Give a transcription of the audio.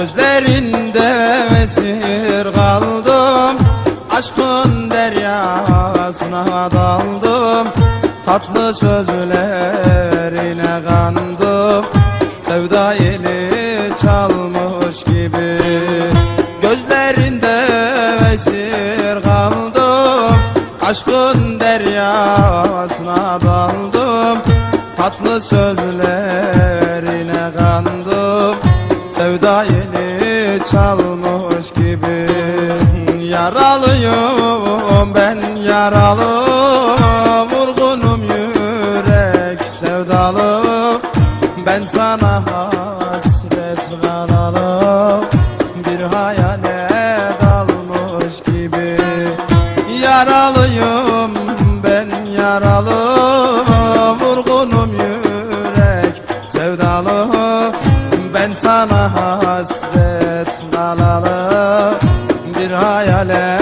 Gözlerinde esir kaldım Aşkın deryasına daldım. Tatlı sözlerine kandım Sevda yeli çalmış gibi. Gözlerinde esir kaldım Aşkın deryasına daldım. Tatlı sözlerine kandım Sevda yeli çalmış gibi. Yaralıyım ben yaralı. Vurgunum yürek sevdalı. Ben sana hasret kalalı. Bir hayale dalmış gibi. Yaralıyım ben yaralı. Vurgunum yürek sevdalı. Ben sana hasret kalalı Bir hayale